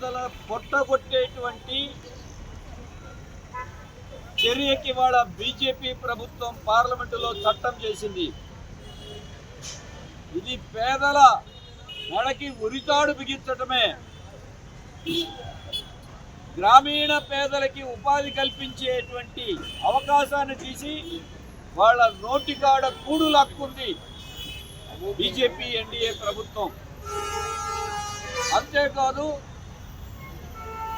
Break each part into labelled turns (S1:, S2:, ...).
S1: పేదల పొట్టగొట్టేటువంటి చర్యకి వాళ్ళ బీజేపీ ప్రభుత్వం పార్లమెంటులో చట్టం చేసింది. ఇది పేదల మెడకి ఉరితాడు బిగించటమే. గ్రామీణ పేదలకి ఉపాధి కల్పించేటువంటి అవకాశాన్ని తీసి వాళ్ళ నోటికాడ కూడు లాక్కుంది బీజేపీ ఎన్డీఏ ప్రభుత్వం. అంతేకాదు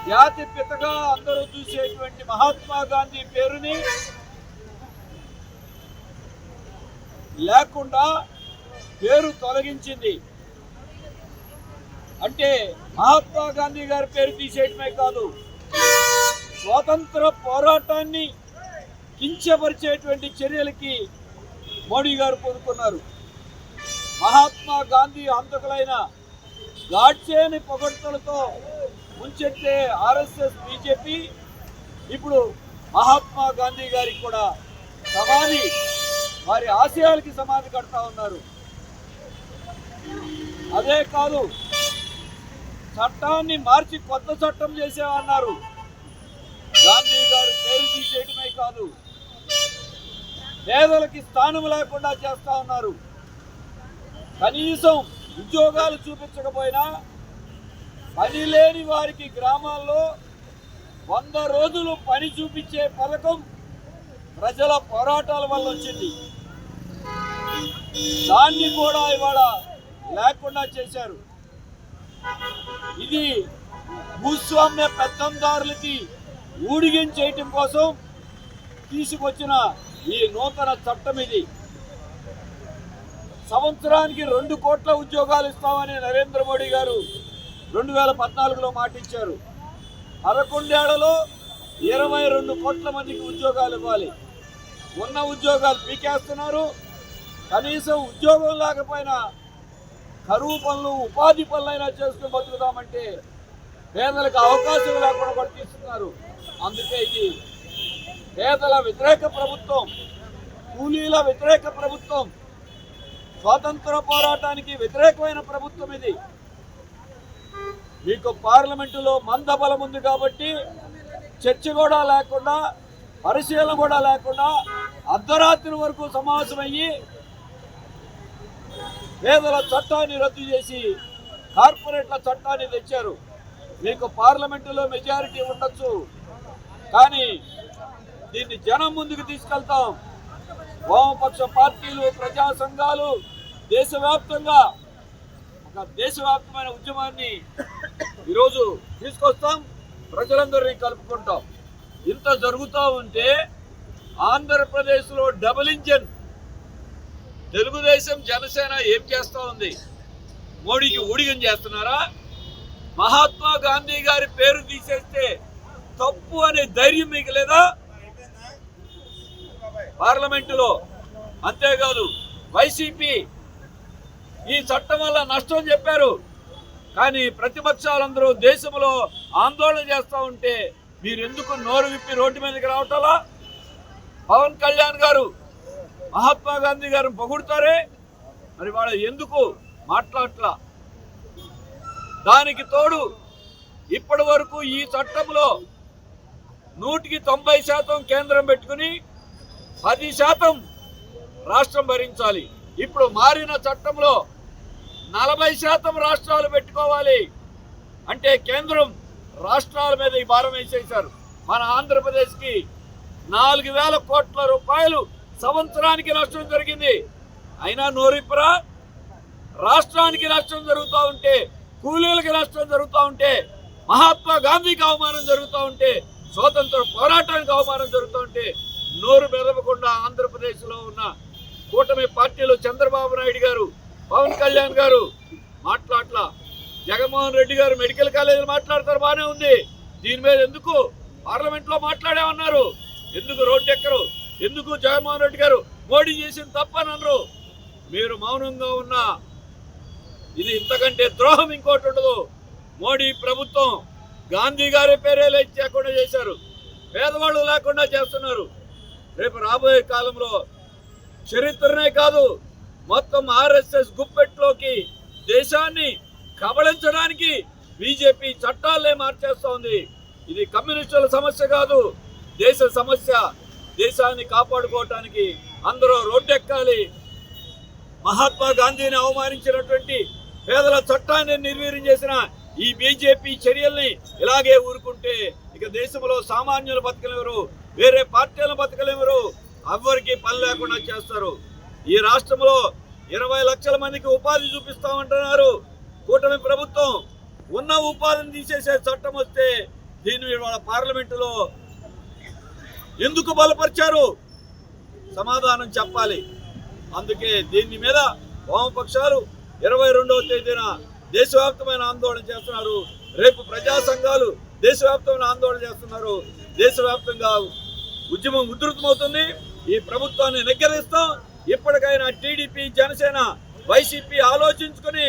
S1: జాతి పితగా అందరూ చూసేటువంటి మహాత్మా గాంధీ పేరుని లేకుండా పేరు తొలగించింది. అంటే మహాత్మా గాంధీ గారి పేరు తీసేయటమే కాదు స్వాతంత్ర పోరాటాన్ని కించపరిచేటువంటి చర్యలకి మోడీ గారు పొందుకున్నారు. మహాత్మా గాంధీ హంతకులైన గాడ్సేని పొగడ్తలతో ముంచెత్తే ఆర్ఎస్ఎస్ బీజేపీ ఇప్పుడు మహాత్మా గాంధీ గారికి కూడా సమాధి వారి ఆశయాలకి సమాధి కడతా ఉన్నారు. అదే కాదు చట్టాన్ని మార్చి కొత్త చట్టం చేసేవన్నారు. గాంధీ గారు పేరు తీసేయడమే కాదు పేదలకి స్థానం లేకుండా చేస్తా ఉన్నారు. కనీసం ఉద్యోగాలు చూపించకపోయినా పని లేని వారికి గ్రామాల్లో వంద రోజులు పని చూపించే పథకం ప్రజల పోరాటాల వల్ల వచ్చింది. దాన్ని కూడా ఇవాళ లేకుండా చేశారు. ఇది భూస్వామ్య పెత్తందారులకి ఊడిగించేయటం కోసం తీసుకొచ్చిన ఈ నూతన చట్టం ఇది. సంవత్సరానికి రెండు కోట్ల ఉద్యోగాలు ఇస్తామని నరేంద్ర మోడీ గారు రెండు వేల పద్నాలుగులో మాటిచ్చారు. అరకొండేళ్ళలో ఇరవై రెండు కోట్ల మందికి ఉద్యోగాలు ఇవ్వాలి. ఉన్న ఉద్యోగాలు పీకేస్తున్నారు. కనీసం ఉద్యోగం లేకపోయినా కరువు పనులు ఉపాధి పనులైనా చేసుకుని బతుకుదామంటే పేదలకు అవకాశం లేకుండా పడిపిస్తున్నారు అందుకే ఇది పేదల వ్యతిరేక ప్రభుత్వం కూలీల వ్యతిరేక ప్రభుత్వం స్వాతంత్ర పోరాటానికి వ్యతిరేకమైన ప్రభుత్వం ఇది. మీకు పార్లమెంటులో మందబలం ఉంది కాబట్టి చర్చ కూడా లేకుండా పరిశీలన కూడా లేకుండా అర్ధరాత్రి వరకు సమావేశమయ్యి పేదల చట్టాన్ని రద్దు చేసి కార్పొరేట్ల చట్టాన్ని తెచ్చారు. మీకు పార్లమెంటులో మెజారిటీ ఉండొచ్చు. కానీ దీన్ని జనం ముందుకు తీసుకెళ్తాం. వామపక్ష పార్టీలు ప్రజా సంఘాలు దేశవ్యాప్తంగా ఒక దేశవ్యాప్తమైన ఉద్యమాన్ని ఈరోజు తీసుకొస్తాం. ప్రజలందరినీ కలుపుకుంటాం. ఇంత జరుగుతూ ఉంటే ఆంధ్రప్రదేశ్లో డబుల్ ఇంజన్ తెలుగుదేశం జనసేన ఏం చేస్తూ ఉంది? మోడీకి ఊడిగం చేస్తున్నారా? మహాత్మా గాంధీ గారి పేరు తీసేస్తే తప్పు అనే ధైర్యం మీకు లేదా? పార్లమెంటులో అంతేకాదు వైసీపీ ఈ చట్టం వల్ల నష్టం చెప్పారు. కానీ ప్రతిపక్షాలందరూ దేశంలో ఆందోళన చేస్తూ ఉంటే మీరెందుకు నోరు విప్పి రోడ్డు మీదకి రావటాలా? పవన్ కళ్యాణ్ గారు మహాత్మా గాంధీ గారు పొగుడుతారే? మరి వాళ్ళు ఎందుకు మాట్లాడట్లా? దానికి తోడు ఇప్పటి వరకు ఈ చట్టంలో నూటికి తొంభై శాతం కేంద్రం పెట్టుకుని పది శాతం రాష్ట్రం భరించాలి. ఇప్పుడు మారిన చట్టంలో నలభై శాతం రాష్ట్రాలు పెట్టుకోవాలి. అంటే కేంద్రం రాష్ట్రాల మీద ఈ భారం వేసేశారు. మన ఆంధ్రప్రదేశ్కి నాలుగు వేల కోట్ల రూపాయలు సంవత్సరానికి నష్టం జరిగింది. అయినా నోరిప్పురా రాష్ట్రానికి నష్టం జరుగుతూ ఉంటే కూలీలకి నష్టం జరుగుతూ ఉంటే మహాత్మా గాంధీకి అవమానం జరుగుతూ ఉంటే స్వాతంత్ర పోరాటానికి అవమానం జరుగుతూ ఉంటే నోరు మెదపకుండా ఆంధ్రప్రదేశ్లో ఉన్న కూటమి పార్టీలు చంద్రబాబు నాయుడు గారు పవన్ కళ్యాణ్ గారు మాట్లాడలా జగన్మోహన్ రెడ్డి గారు మెడికల్ కాలేజీలు మాట్లాడతారు బాగానే ఉంది. దీని మీద ఎందుకు పార్లమెంట్లో మాట్లాడేమన్నారు? ఎందుకు రోడ్డు ఎక్కరు ఎందుకు జగన్మోహన్ రెడ్డి గారు మోడీ చేసిన తప్పనన్నారు మీరు మౌనంగా ఉన్నా ఇది ఇంతకంటే ద్రోహం ఇంకోటి ఉండదు. మోడీ ప్రభుత్వం గాంధీ గారి పేరే లేకుండా చేశారు. పేదవాళ్ళు లేకుండా చేస్తున్నారు. రేపు రాబోయే కాలంలో చరిత్రనే కాదు మొత్తం ఆర్ఎస్ఎస్ గుప్పెట్లోకి దేశాన్ని కబళించడానికి బీజేపీ చట్టాలే మార్చేస్తోంది. ఇది కమ్యూనిస్టుల సమస్య కాదు దేశ సమస్య. దేశాన్ని కాపాడుకోవటానికి అందరూ రోడ్డెక్కాలి. మహాత్మా గాంధీని అవమానించినటువంటి పేదల చట్టాన్ని నిర్వీర్యం చేసిన ఈ బీజేపీ చర్యల్ని ఇలాగే ఊరుకుంటే ఇక దేశంలో సామాన్యులు బతకలేవరు వేరే పార్టీలు బతకలేవరు ఎవరికి పని లేకుండా చేస్తారు. ఈ రాష్ట్రంలో ఇరవై లక్షల మందికి ఉపాధి చూపిస్తామంటున్నారు. కూటమి ప్రభుత్వం ఉన్న ఉపాధిని తీసేసే చట్టం వస్తే దీన్ని వాళ్ళ పార్లమెంటులో ఎందుకు బలపరిచారు? సమాధానం చెప్పాలి. అందుకే దీని మీద వామపక్షాలు ఇరవై రెండవ తేదీన దేశవ్యాప్తమైన ఆందోళన చేస్తున్నారు. రేపు ప్రజా సంఘాలు దేశవ్యాప్తమైన ఆందోళన చేస్తున్నారు. దేశవ్యాప్తంగా ఉద్యమం ఉధృతమవుతుంది. ఈ ప్రభుత్వాన్ని నిగ్గరిస్తాం ఇప్పటికైనా టీడీపీ జనసేన వైసీపీ ఆలోచించుకుని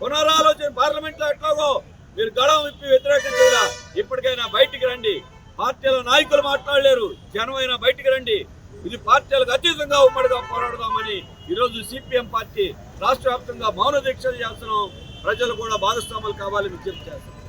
S1: పునరాలోచన పార్లమెంట్లో ఎట్లాగో మీరు గడవ విప్పి వ్యతిరేకించారా ఇప్పటికైనా బయటికి రండి. పార్టీల నాయకులు మాట్లాడలేరు. జనమైనా బయటికి రండి. ఇది పార్టీలకు అతీతంగా ఉమ్మడిగా పోరాడదామని ఈరోజు సిపిఎం పార్టీ రాష్ట్ర వ్యాప్తంగా మౌన దీక్షలు చేస్తున్నాం. ప్రజలు కూడా భాగస్వాములు కావాలని విజ్ఞప్తి చేస్తున్నాం